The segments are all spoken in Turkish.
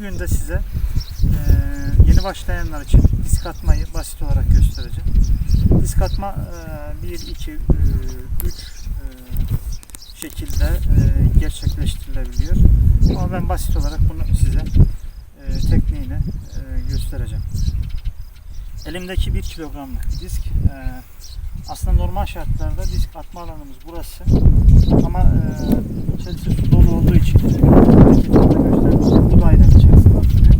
Bugün de size yeni başlayanlar için disk atmayı basit olarak göstereceğim. Disk atma 1, 2, 3 şekilde gerçekleştirilebiliyor. Ama ben basit olarak bunu size tekniğini göstereceğim. Elimdeki 1 kilogramlık bir disk. aslında normal şartlarda disk atma alanımız burası. Ama içerisi su dolu olduğu için hareketinde göstermiştim. Bu dairenin içerisinde atılıyor.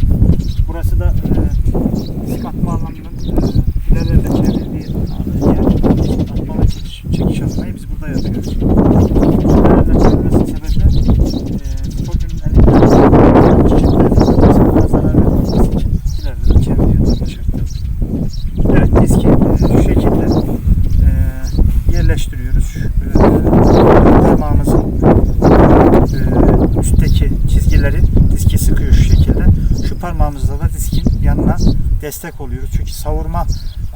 Burası da eee disk atma alanının eee ileride çevrildiği yer. Disk atma ve çekiş, çekiş atmayı biz burada yapıyoruz. İleride çevrilmesi sebebi eee sporcunun elinde çeşitli zarar vermemesi için ileride de çevriliyor normal şartlarda. Evet diski eee, şu şekilde eee, yerleştiriyoruz. Şu, eee, parmağımızın eee, üstteki çizgileri diski sıkıyor şu şekilde. Şu parmağımızla da diskin yanına destek oluyoruz. Çünkü savurma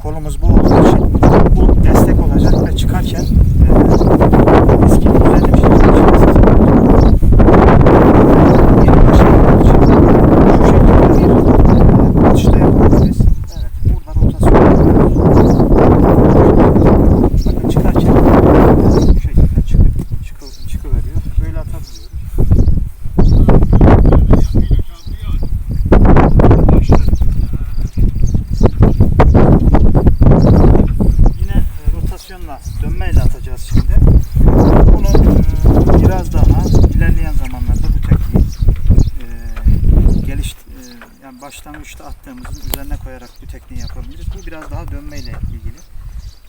kolumuz bu olduğu için bu destek olacak ve çıkarken eee diskin düzenli bir şekilde çıkmasını sağlayacak. Yeni başlayanlar için şu şekilde bir atışta yapabiliriz. Evet, burada rotasyon yapıyoruz. Bakın çıkarken bu şekilde çıkıp çıkı, çıkıveriyor. Böyle atabiliyoruz. Yine e, rotasyonla, dönmeyle atacağız şimdi. Bunu e, biraz daha ilerleyen zamanlarda bu tekniği e, geliş e, yani başlangıçta attığımızın üzerine koyarak bu tekniği yapabiliriz. Bu biraz daha dönmeyle ilgili.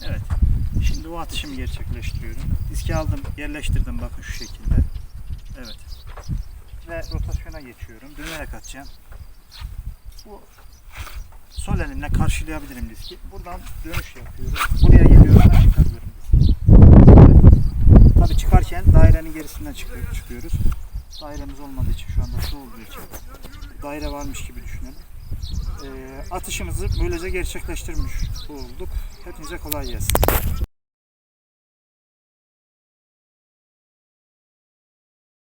Evet. Şimdi o atışımı gerçekleştiriyorum. Diski aldım, yerleştirdim bakın şu şekilde. Evet. Ve rotasyona geçiyorum. Dönerek atacağım. Bu sol elimle karşılayabilirim diski. Buradan dönüş yapıyorum. Buraya geliyorum ve çıkarıyorum diski. Tabi çıkarken dairenin gerisinden çıkıyor- çıkıyoruz. Dairemiz olmadığı için şu anda su olduğu için daire varmış gibi düşünelim. Ee, atışımızı böylece gerçekleştirmiş olduk. Hepinize kolay gelsin.